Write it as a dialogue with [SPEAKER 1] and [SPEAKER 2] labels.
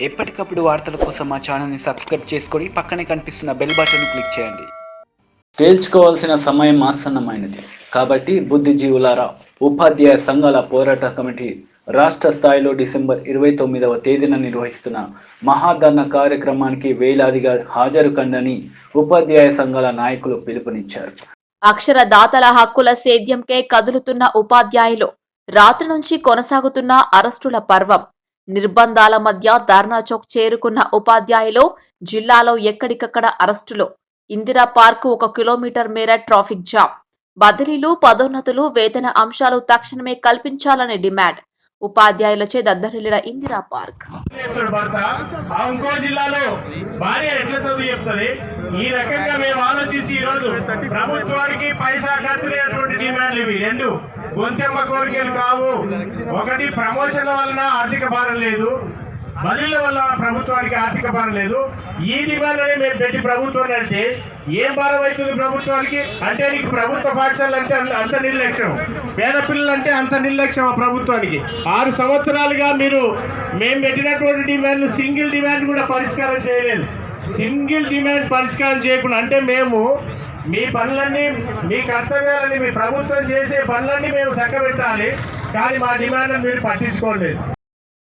[SPEAKER 1] ఎప్పటికప్పుడు వార్తల కోసం మా ఛానల్ని సబ్స్క్రైబ్ చేసుకొని పక్కనే కనిపిస్తున్న బెల్ బటన్ క్లిక్ చేయండి. తేల్చుకోవాల్సిన సమయం ఆసన్నమైనది. కాబట్టి బుద్ధిజీవులారా ఉపాధ్యాయ సంఘాల పోరాట కమిటీ రాష్ట్ర స్థాయిలో డిసెంబర్ ఇరవై తొమ్మిదవ తేదీన నిర్వహిస్తున్న మహాధర్ణ కార్యక్రమానికి వేలాదిగా హాజరు కండని ఉపాధ్యాయ సంఘాల నాయకులు పిలుపునిచ్చారు.
[SPEAKER 2] అక్షర దాతల హక్కుల సేద్యంకే కదులుతున్న ఉపాధ్యాయులు రాత్రి నుంచి కొనసాగుతున్న అరెస్టుల పర్వం. నిర్బంధాల మధ్య ధర్నా చౌక్ చేరుకున్న ఉపాధ్యాయులు జిల్లాలో ఎక్కడికక్కడ అరెస్టులు. ఇందిరా పార్క్ ఒక కిలోమీటర్ మేర ట్రాఫిక్ జామ్. బదిలీలు పదోన్నతులు వేతన అంశాలు తక్షణమే కల్పించాలని డిమాండ్. ఉపాధ్యాయులచే దద్దరిల్లిన ఇందిరా పార్క్.
[SPEAKER 3] ఇంకో జిల్లాలో భార్య ఎట్లా చదువు చెప్తుంది? ఈ రకంగా మేము ఆలోచించి ఈ రోజు ప్రభుత్వానికి పైసా ఖర్చు లేనటువంటి డిమాండ్లు ఇవి. రెండు గొంతెమ్మ కోరికలు కావు. ఒకటి ప్రమోషన్ల వలన ఆర్థిక భారం లేదు. బదిలీల వల్ల ప్రభుత్వానికి ఆర్థిక భారం లేదు. ఈ డిమాండ్లని మేము పెట్టి ప్రభుత్వం అంటే ఏం భారం అవుతుంది ప్రభుత్వానికి? అంటే నీకు ప్రభుత్వ పాఠశాలలు అంటే అంత- నిర్లక్ష్యం. పేద పిల్లలు అంటే అంత నిర్లక్ష్యం ప్రభుత్వానికి. ఆరు సంవత్సరాలుగా మీరు మేము పెట్టినటువంటి డిమాండ్లు సింగిల్ డిమాండ్ కూడా పరిష్కారం చేయలేదు. సింగిల్ డిమాండ్ పరిష్కారం చేయకుండా అంటే మేము మీ పనులన్నీ మీ కర్తవ్యాలని మీ ప్రభుత్వం చేసే పనులన్నీ మేము చక్కబెట్టాలి. కానీ మా డిమాండ్లను మీరు పట్టించుకోలేదు